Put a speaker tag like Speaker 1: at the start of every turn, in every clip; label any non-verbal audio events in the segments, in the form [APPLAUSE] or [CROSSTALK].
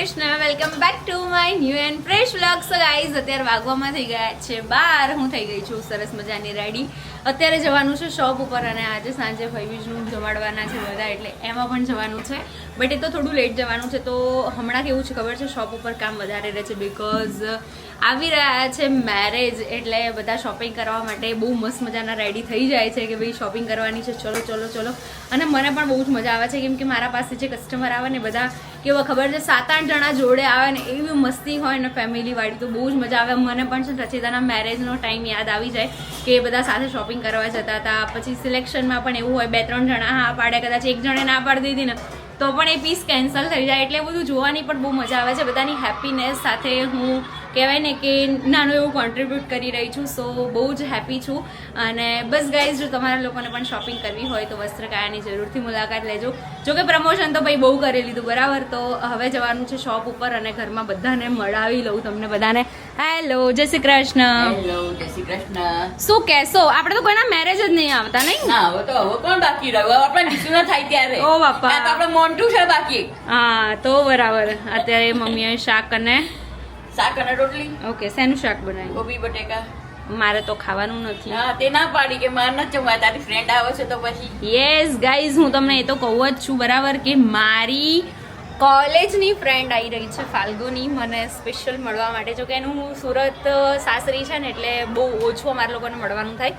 Speaker 1: Krishna welcome back to my new and fresh vlog so guys અત્યારે વાગવામાં થઈ ગયા છે બાર. હું થઈ ગઈ છું, સરસ મજાની રેડી અત્યારે જવાનું છે શોપ ઉપર અને આજે સાંજે ભાઈબીજનું જમાડવાના છે બધા, એટલે એમાં પણ જવાનું છે. બટ એ તો થોડું લેટ જવાનું છે, તો હમણાં કેવું છે ખબર છે શોપ ઉપર કામ વધારે રહે છે બિકોઝ આવી રહ્યા છે મેરેજ એટલે બધા શોપિંગ કરવા માટે બહુ મસ્ત મજાના રેડી થઈ જાય છે કે ભાઈ શોપિંગ કરવાની છે. ચલો ચલો ચલો. અને મને પણ બહુ જ મજા આવે છે, કેમ કે મારા પાસે જે કસ્ટમર આવે ને બધા કેવા ખબર છે? સાત આઠ જણા જોડે આવે ને એવી મસ્તી હોય ને ફેમિલી વાળી તો બહુ જ મજા આવે. મને પણ છે રચિતાના મેરેજનો ટાઈમ યાદ આવી જાય કે એ બધા સાથે શોપિંગ કરવા જતા હતા. પછી સિલેક્શનમાં પણ એવું હોય બે ત્રણ જણા હા પાડે કદાચ એક જણે ના પાડી દીધી ને, તો પણ એ પીસ કેન્સલ થઈ જાય. એટલે બધું જોવાની પણ બહુ મજા આવે છે. બધાની હેપીનેસ સાથે હું કહેવાય ને કે નાનું એવું કોન્ટ્રીબ્યુટ કરી રહી છું સો બહુ જ હેપી છું. અને બસ ગાઈઝ જો તમારા લોકોને પણ શોપિંગ કરવી હોય તો વસ્ત્રકાયાની જરૂરથી મુલાકાત લેજો. જો કે પ્રમોશન તો ભાઈ બહુ કરી લીધું બરાબર? તો હવે જવાનું છે શોપ ઉપર અને ઘરમાં બધાને મળાવી લઉં તમને બધાને. હેલો જય શ્રી કૃષ્ણ.
Speaker 2: હેલો જય શ્રી કૃષ્ણ.
Speaker 1: શું કહેશો? આપણે તો કોઈના મેરેજ જ નહીં આવતા નહીં?
Speaker 2: ના હવે તો હવે કોણ બાકી રહ્યો? આપણે નીચું ના થાય ત્યારે.
Speaker 1: ઓ બાપા.
Speaker 2: તો આપણે મોન્ટું છે બાકી.
Speaker 1: હા તો બરાબર. અત્યારે મમ્મીએ શાક અને
Speaker 2: શાક અને રોટલી.
Speaker 1: ઓકે શેનું શાક બનાવ્યું?
Speaker 2: ગોબી બટેકા.
Speaker 1: મારે તો ખાવાનું નથી.
Speaker 2: હા તે ના પાડી કે મારે નથી જમવા તારી ફ્રેન્ડ આવે છે તો પછી.
Speaker 1: યસ ગાઈઝ હું તમને એ તો કહું જ છું બરાબર કે મારી કોલેજની ફ્રેન્ડ આવી રહી છે ફાલ્ગુની, મને સ્પેશિયલ મળવા માટે. જો કે એનું સુરત સાસરી છે ને, એટલે બહુ ઓછું અમારા લોકોને મળવાનું થાય.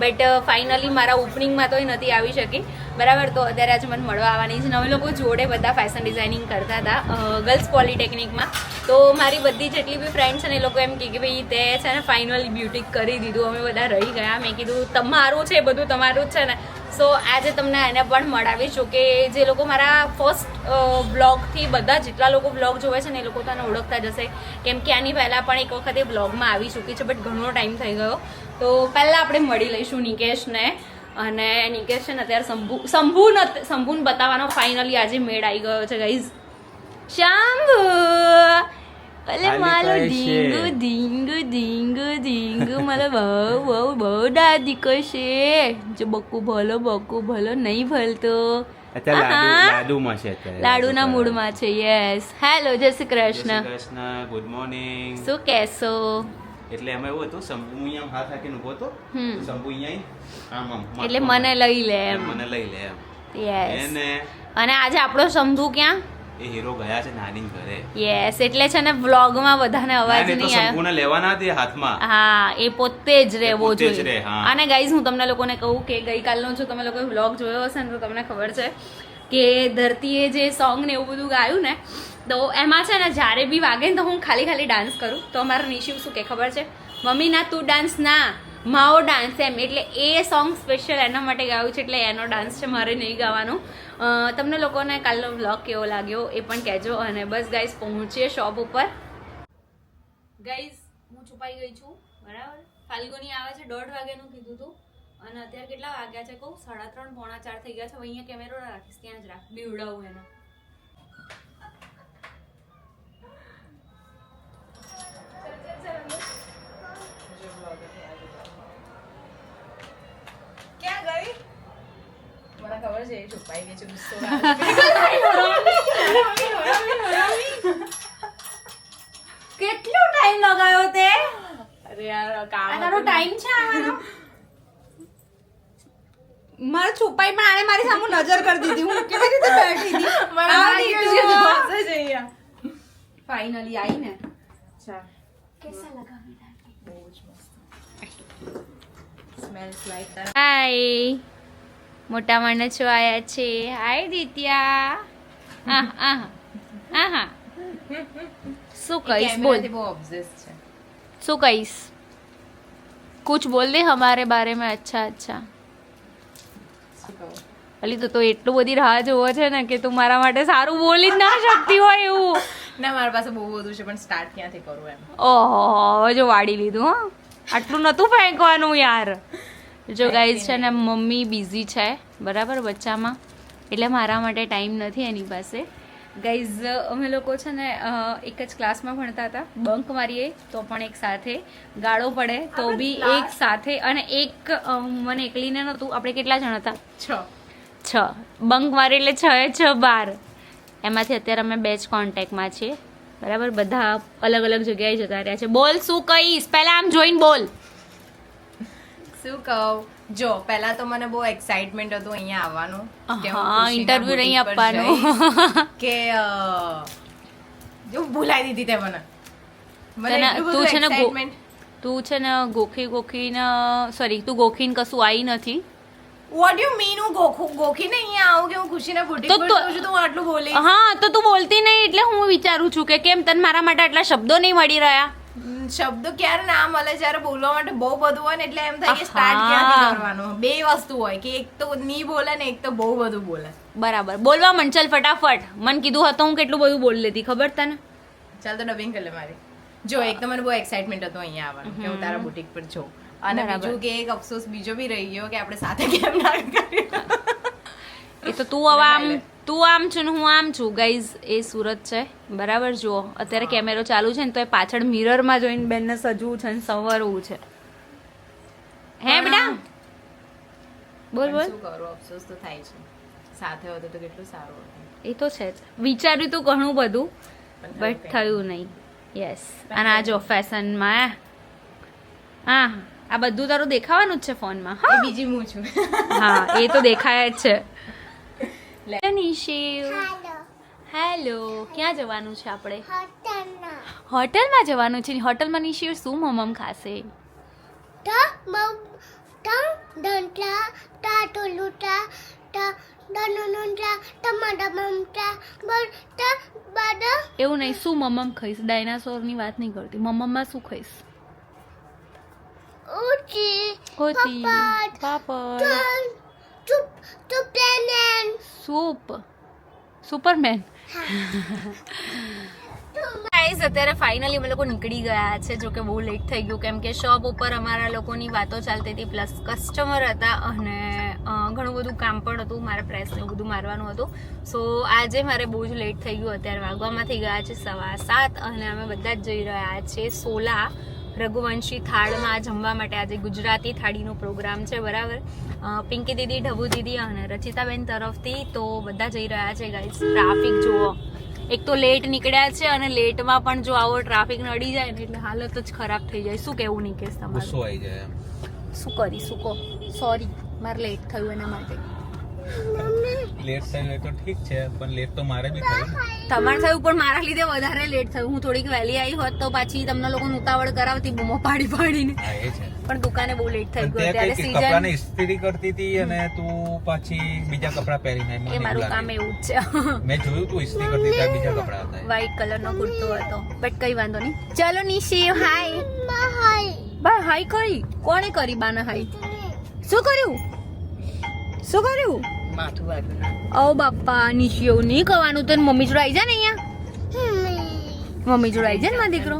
Speaker 1: બટ ફાઇનલી મારા ઓપનિંગમાં તો એ નથી આવી શકી. બરાબર, તો અત્યારે આજે મને મળવા આવવાની છે. નવે લોકો જોડે બધા ફેશન ડિઝાઇનિંગ કરતા હતા ગર્લ્સ પોલિટેકનિકમાં તો મારી બધી જેટલી બી ફ્રેન્ડ છે ને, એ લોકો એમ કહે કે ભાઈ, તે છે ને ફાઇનલી બ્યુટી કરી દીધું. અમે બધા રહી ગયા. મેં કીધું, તમારું છે બધું તમારું જ છે ને. સો આજે તમને એને પણ મળાવીશું કે જે લોકો મારા ફર્સ્ટ બ્લોગથી બધા જેટલા લોકો બ્લોગ જોવે છે ને એ લોકો તને ઓળખતા જશે કેમ કે આની પહેલાં પણ એક વખત એ બ્લોગમાં આવી ચૂકી છે બટ ઘણો ટાઈમ થઈ ગયો. તો પહેલાં આપણે મળી લઈશું નિકેશને અને નિકેશ છે ને અત્યારે શંભુ શંભુ શંભુને બતાવવાનો ફાઇનલી આજે મેળ આવી ગયો છે ગાઈઝ શંભુ અલે
Speaker 3: આલે
Speaker 1: માલો
Speaker 3: કહે છે.
Speaker 1: ડીંગુ બહુ બહુ બહુ દાદી કશે? જો બક્કુ ભલો બક્કુ ભલો નહીં ભલતો. લાડુના મૂડમાં છે yes hello Jai Shri Krishna.
Speaker 3: Krishna good morning
Speaker 1: શું કહેશો?
Speaker 3: એટલે એમાં એવું હતું શંભુ અહીંયા હાથ રાખીને ઊભો હતો. શંભુ અહીંયા આમ આમ
Speaker 1: એટલે મને લઈ લે
Speaker 3: એમ.
Speaker 1: એમ
Speaker 3: મને લઈ લે એમ.
Speaker 1: યસ અને આજે આપણો શંભુ ક્યાં?
Speaker 3: એ હીરો ગયા છે નાની ઘરે.
Speaker 1: યસ એટલે છે ને વ્લોગમાં બધાને અવાજ
Speaker 3: તો
Speaker 1: નહીં આવ્યો
Speaker 3: સંપૂર્ણ લેવાના હતી હાથમાં.
Speaker 1: હા એ પોતે જ રહેવો જોઈએ. અને ગાઈઝ હું તમને લોકોને કહું કે ગઈકાલનો જો તમે લોકોએ વ્લોગ જોયો હશે ને તો તમને ખબર છે કે ધરતીએ જે સોંગ ને એવું બધું ગાયું ને તો એમાં છે ને જ્યારે બી વાગે ને તો હું ખાલી ખાલી ડાન્સ કરું. તો અમારા નિશિવ શું કે ખબર છે? મમ્મી ના તું ડાન્સ ના. માઓ ડાન્સ એમ. એટલે એ સોંગ સ્પેશિયલ એના માટે ગાયું છે એટલે એનો ડાન્સ છે મારે નહીં ગાવાનું. તમને લોકોને કાલનો વ્લોગ કેવો લાગ્યો એ પણ કહેજો અને બસ ગાઈઝ પહોંચીએ શોપ ઉપર. ગાઈઝ હું છુપાઈ ગઈ છું, બરાબર? ફાલ્ગુની આવે છે, દોઢ વાગ્યાનું કીધું હતું અને અત્યારે કેટલા વાગ્યા છે કહું? સાડા ત્રણ, પોણા ચાર થઈ ગયા છે. અહીંયા કેમેરો રાખીશ, ત્યાં જ રાખ. બીવડાવું એનો.
Speaker 2: મને ખબર છે એ છુપાઈ ગઈ
Speaker 1: કેટલો ટાઈમ લગાવ્યો તે?
Speaker 2: અરે યાર કામ
Speaker 1: આ તારો ટાઈમ છે આવાનો? મારા છુપાઈ પણ આને મારી સામે નજર કરી દીધી. હું કેવી રીતે બેઠી હતી? ફાઇનલી આવી ને. કેસા લગા હાય મોટા માણસો આવ્યા છે. હાય દિત્યા. શું કહીશ? બોલ. શું કહીશ? કુછ બોલ દે હમારે બારે મેં અચ્છા અચ્છા. અલી તો તો એટલું બધી રાહ જોવો છે ને કે તું મારા માટે સારું બોલી જ ના શકતી હોય એવું.
Speaker 2: ના મારા પાસે બહુ બધું છે પણ સ્ટાર્ટ ક્યાંથી કરું એમ?
Speaker 1: ઓહો હવે જો વાડી લીધું હા. આટલું નતું ફેંકવાનું યાર. જો ગાઈઝ છે ને મમ્મી બિઝી છે બરાબર બચ્ચામાં. એટલે મારા માટે ટાઈમ નથી એની પાસે. ગાઈઝ અમે લોકો છે ને એક જ ક્લાસમાં ભણતા હતા. બંક મારીએ તો પણ એક સાથે. ગાળો પડે તો બી એક સાથે. અને એક મને એકલીને નહોતું. આપણે કેટલા જણ હતા?
Speaker 2: છ.
Speaker 1: છ. બંક મારી એટલે છ એ છ બાર. એમાંથી અત્યારે અમે બે જ કોન્ટેક્ટમાં છીએ. બરાબર બધા અલગ અલગ જગ્યાએ જતા રહ્યા છે. બોલ શું કહીશ? પહેલાં આમ જોઈને બોલ.
Speaker 2: શું કહું? જો પહેલા તો મને બહુ એક્સાઇટમેન્ટ હતું અહીંયા આવવાનું કે હા,
Speaker 1: ઇન્ટરવ્યુ નહીં આપવાનું. [LAUGHS]
Speaker 2: કે જો ભૂલાઈ દીધી તે મને. મને
Speaker 1: તું છે ને તું છે ને ગોખી ગોખીને સોરી તું ગોખીને કશું આવી નથી?
Speaker 2: વોટ યુ મીન હું ગોખું ગોખીને અહીંયા આવું કે હું ખુશીને
Speaker 1: તો-
Speaker 2: પર છું? તો હું આટલું બોલી
Speaker 1: હા તો તું બોલતી નહીં એટલે હું વિચારું છું કે કેમ તને મારા માટે આટલા શબ્દો નહીં મળી રહ્યા?
Speaker 2: શબ્દો ક્યારે ના મળે જ્યારે બોલવા માટે બહુ બધું હોય ને એટલે એમ થાય કે સ્ટાર્ટ. ક્યાંથી કરવાનું? બે વસ્તુ હોય કે એક તો ની બોલે ને એક તો બહુ બધું બોલે.
Speaker 1: બરાબર. બોલવા મન ચાલ ફટાફટ. મન કીધું હતું હું કેટલું બધું બોલી લેતી ખબર તને?
Speaker 2: ચાલ તો ડબિંગ કરી લે મારી. જો એક તો મને બહુ એક્સાઇટમેન્ટ હતું અહીંયા આવવાનું કે હું તારા બુટીક પર જો અને બીજું કે એક અફસોસ બીજો બી રહી ગયો કે આપણે સાથે કેમ ના કર્યું?
Speaker 1: એ તો તું હવે આમ [LAUGHS] તું આમ છું ને હું આમ છું. ગાઈઝ એ સુરત છે. બરાબર? જુઓ અત્યારે કેમેરો ચાલુ છે ને તો એ પાછળ મિરરમાં જોઈને બેનને સજવું છે ને સંવરવું છે. હે બેટા? બોલ બોલ.
Speaker 2: શું કરું? અફસોસ તો થાય છે. સાથે હોતો તો કેટલું સારું હતું
Speaker 1: એ તો છે જ. વિચાર્યું તું ઘણું બધું બટ થયું નહીં. યસ અને આ જો ફેશનમાં હા? આ બધું તારું દેખાવાનું જ છે ફોનમાં હા?
Speaker 2: બીજી હું છું.
Speaker 1: હા એ તો દેખાય જ છે. નિશિવ હેલો ક્યાં જવાનું છે આપણે? હોટલમાં. જવાનું છે. હોટલમાં નિશિવ શું મમમ ખાશે? એવું નહીં શું મમમ ખાઈશ? ડાયનાસોરની વાત નહીં કરતી. મમમમાં શું ખાઈશ? હોતી પાપડ સૂપ સુપરમેન ગાઈઝ અત્યારે ફાઇનલી અમે લોકો નીકળી ગયા છે જો કે બહુ લેટ થઈ ગયું. કેમ કે શોપ ઉપર અમારા લોકોની વાતો ચાલતી હતી પ્લસ કસ્ટમર હતા અને ઘણું બધું કામ પણ હતું મારે પ્રેસ એવું બધું મારવાનું હતું. સો આજે મારે બહુ જ લેટ થઈ ગયું. અત્યારે વાગવામાં થઈ ગયા છે સવા સાત અને અમે બધા જ જઈ રહ્યા છીએ સોલા. રઘુવંશી થાળમાં જમવા માટે આજે ગુજરાતી થાળીનો પ્રોગ્રામ છે બરાબર? પિંકી દીદી ઢબુ દીદી અને રચિતાબેન તરફથી તો બધા જઈ રહ્યા છે ગાઈસ ટ્રાફિક જુઓ. એક તો લેટ નીકળ્યા છે અને લેટમાં પણ જો આવો ટ્રાફિક નડી જાય ને એટલે હાલત જ ખરાબ થઈ જાય. શું કેવું નિકેશ તમારું? શું કરી શું કહો? સોરી મારે લેટ થયું એના માટે.
Speaker 4: લેટ થયું તો ઠીક છે પણ લેટ તો મારે બી થયું.
Speaker 1: તમારે થયું પણ મારા લીધે વધારે લેટ થયું. હું થોડીક વહેલી આવી હોત તો પાછી તમને લોકો ઉતાવળ કરાવતી બૂમો પાડી પાડીને. પણ દુકાને બહુ લેટ થઈ ગયું. ત્યારે
Speaker 4: સીઝન કપડાને ઇસ્ત્રી કરતી હતી અને તું પાછી બીજા કપડા પહેરીને
Speaker 1: એ મારું કામ એવું જ છે.
Speaker 4: મેં જોયું તું ઇસ્ત્રી કરતી ત્યાં બીજા કપડા હતા.
Speaker 1: વ્હાઈટ કલરનો કુર્તો હતો. બટ કઈ વાંધો નહીં. ચલો નિશી હાય બા હાય કરી કોણે કરી બાને હાય શું કર્યું? શું કર્યું?
Speaker 2: માથું વાગ્યું.
Speaker 1: ઓ બાપા નીચે એવું નહીં કરવાનું તો મમ્મી જોડે આવી જાય ને અહીંયા? મમ્મી જોડે આવી જાય ને મારો દીકરો?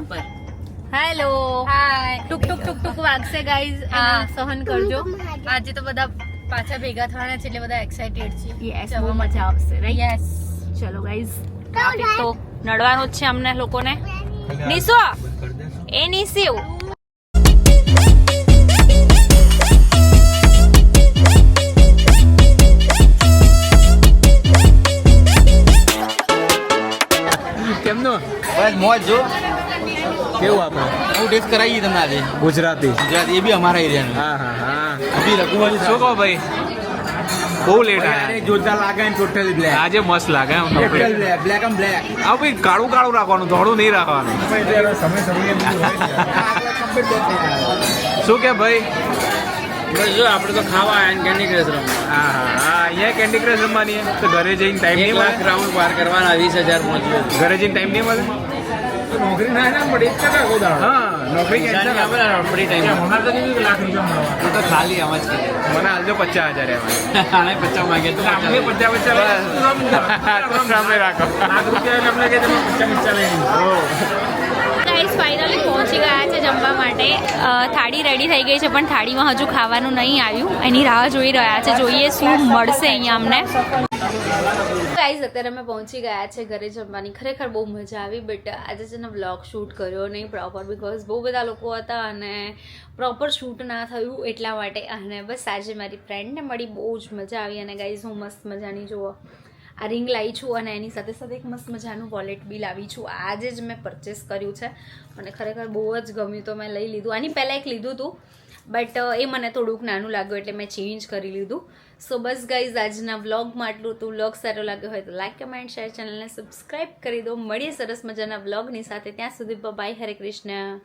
Speaker 1: હેલો
Speaker 2: હાય
Speaker 1: ટુક ટુક ટુક ટુક વાગશે ગાઈઝ
Speaker 2: હા.
Speaker 1: સહન કરજો. આજે તો બધા પાછા ભેગા થવાના છે એટલે બધા એક્સાઇટેડ છે. યસ બહુ મજા આવશે રાઈટ યસ ચલો ગાઈઝ ટ્રાફિક તો નડવાનો જ છે અમને લોકોને. નિશો! એ નિશિવ
Speaker 3: બસ મોજ જો
Speaker 5: કેવું આપણે
Speaker 3: હું ટેસ્ટ કરાવીએ તમને આજે.
Speaker 5: ગુજરાતી.
Speaker 3: ગુજરાતી એ બી અમારા એરિયાનું
Speaker 5: હા હા હા.
Speaker 3: અભી રઘુવંશ શું કહો ભાઈ? બહુ લેટ
Speaker 5: આયા.
Speaker 3: જોતા
Speaker 5: જોરદાર લાગે ને ટોટલ બ્લેક
Speaker 3: આજે મસ્ત લાગે એમ
Speaker 5: ટોટલ બ્લેક બ્લેક એમ બ્લેક
Speaker 3: આ ભાઈ કાળું કાળું રાખવાનું ધોળું નહીં રાખવાનું.
Speaker 5: સમય સમય
Speaker 3: શું કે ભાઈ?
Speaker 6: બસ જો આપણે તો ખાવા આયા કેન્ડી ક્રશ રમવા.
Speaker 3: હા હા અહીંયા કેન્ડી ક્રશ રમવાની તો ઘરે જઈને ટાઈમ નહીં મળે?
Speaker 6: રાઉન્ડ પાર કરવાના વીસ હજાર પહોંચ્યો.
Speaker 3: ઘરે જઈને ટાઈમ નહીં મળે?
Speaker 5: નોકરી ના ના પડે એક ટકા ગોદાડો
Speaker 3: હા નોકરી કેન્સલ
Speaker 6: આપણી ટાઈમ
Speaker 5: હમણાં તો કેવી લાખ રૂપિયા મળવા?
Speaker 6: તો ખાલી આમ જ
Speaker 3: મને હાલજો પચાસ હજાર એમાં [LAUGHS]
Speaker 6: આને પચાસ માંગે તો
Speaker 5: આપણે પચાસ પચાસ [LAUGHS]
Speaker 3: સામે રાખો.
Speaker 5: લાખ રૂપિયા એટલે આપણે કે તમે પચાસ પચાસ લઈ
Speaker 1: ગાઈસ ફાઇનલી પહોંચી ગયા છે જમવા માટે. થાળી રેડી થઈ ગઈ છે, પણ થાળીમાં હજુ ખાવાનું નહીં આવ્યું. એની રાહ જોઈ રહ્યા છે, જોઈએ શું મળશે અહીંયા અમને. ગાઈઝ અત્યારે અમે પહોંચી ગયા છે ઘરે જમવાની. ખરેખર બહુ મજા આવી બટ આજે છે ને વ્લોગ શૂટ કર્યો નહીં પ્રોપર બિકોઝ બહુ બધા લોકો હતા અને પ્રોપર શૂટ ના થયું એટલા માટે. અને બસ આજે મારી ફ્રેન્ડને મળી, બહુ જ મજા આવી. અને ગાઈઝ હું મસ્ત મજાની, જુઓ. આ રિંગ લાવી છું અને એની સાથે સાથે એક મસ્ત મજાનું વોલેટ બી લાવી છું. આજે જ મેં પરચેસ કર્યું છે. મને ખરેખર બહુ જ ગમ્યું તો મેં લઈ લીધું. આની પહેલાં એક લીધું હતું બટ એ મને થોડુંક નાનું લાગ્યું એટલે મેં ચેન્જ કરી લીધું. સો બસ ગાઈઝ આજના વ્લોગમાં આટલું હતું. વ્લોગ સારો લાગ્યો હોય તો લાઇક કમેન્ટ શેર ચેનલને સબસ્ક્રાઈબ કરી દો. મળીએ સરસ મજાના વ્લોગની સાથે. ત્યાં સુધી બાય હરે કૃષ્ણ